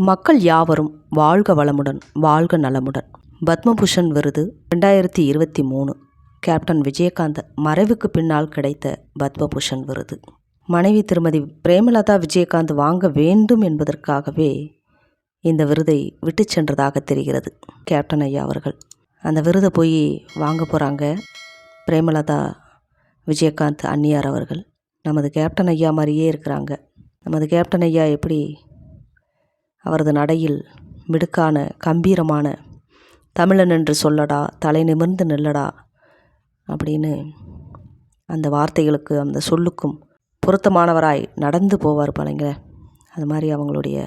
மக்கள் யாவரும் வாழ்க வளமுடன் வாழ்க நலமுடன். பத்மபூஷன் விருது ரெண்டாயிரத்தி இருபத்தி மூணு. கேப்டன் விஜயகாந்த் மறைவுக்கு பின்னால் கிடைத்த பத்மபூஷன் விருது. மனைவி திருமதி பிரேமலதா விஜயகாந்த் வாங்க வேண்டும் என்பதற்காகவே இந்த விருதை விட்டு சென்றதாக தெரிகிறது கேப்டன் ஐயா அவர்கள். அந்த விருதை போய் வாங்க போகிறாங்க பிரேமலதா விஜயகாந்த் அன்னியார் அவர்கள். நமது கேப்டன் ஐயா மாதிரியே இருக்கிறாங்க. நமது கேப்டன் ஐயா எப்படி அவரது நடையில் மிடுக்கான கம்பீரமான தமிழன் என்று சொல்லடா தலை நிமிர்ந்து நில்லடா அப்படின்னு அந்த வார்த்தைகளுக்கு அந்த சொல்லுக்கும் பொருத்தமானவராய் நடந்து போவார் பாருங்க அது மாதிரி அவங்களுடைய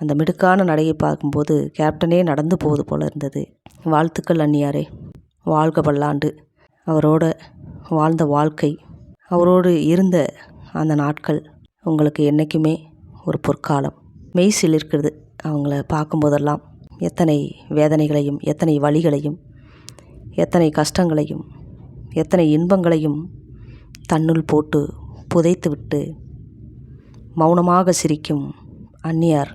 அந்த மிடுக்கான நடையை பார்க்கும்போது கேப்டனே நடந்து போவது போல இருந்தது. வாழ்த்துக்கள் அந்நியாரே வாழ்க பல்லாண்டு அவரோட வாழ்ந்த வாழ்க்கை அவரோடு இருந்த அந்த நாட்கள் உங்களுக்கு என்றைக்குமே ஒரு பொற்காலம். மெய் சிலிர்க்கிறது அவங்கள பார்க்கும்போதெல்லாம் எத்தனை வேதனைகளையும் எத்தனை வழிகளையும் எத்தனை கஷ்டங்களையும் எத்தனை இன்பங்களையும் தன்னுள் போட்டு புதைத்து விட்டு மௌனமாக சிரிக்கும் அந்நியார்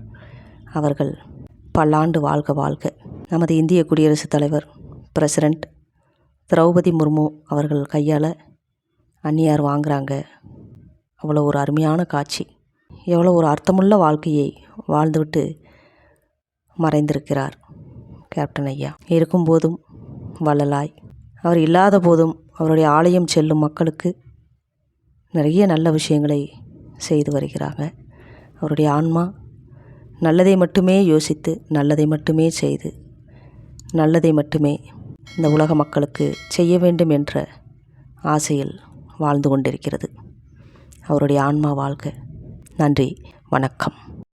அவர்கள் பல்லாண்டு வாழ்க வாழ்க. நமது இந்திய குடியரசுத் தலைவர் பிரசிடெண்ட் திரௌபதி முர்மு அவர்கள் கையால் அந்நியார் வாங்குகிறாங்க அவ்வளோ ஒரு அருமையான காட்சி. எவ்வளோ ஒரு அர்த்தமுள்ள வாழ்க்கையை வாழ்ந்துவிட்டு மறைந்திருக்கிறார் கேப்டன் ஐயா. இருக்கும்போதும் வள்ளலாய். அவர் இல்லாத போதும் அவருடைய ஆலயம் செல்லும் மக்களுக்கு நிறைய நல்ல விஷயங்களை செய்து வருகிறாங்க. அவருடைய ஆன்மா நல்லதை மட்டுமே யோசித்து நல்லதை மட்டுமே செய்து நல்லதை மட்டுமே இந்த உலக மக்களுக்கு செய்ய வேண்டும் என்ற ஆசையில் வாழ்ந்து கொண்டிருக்கிறது. அவருடைய ஆன்மா வாழ்க. நன்றி. வணக்கம்.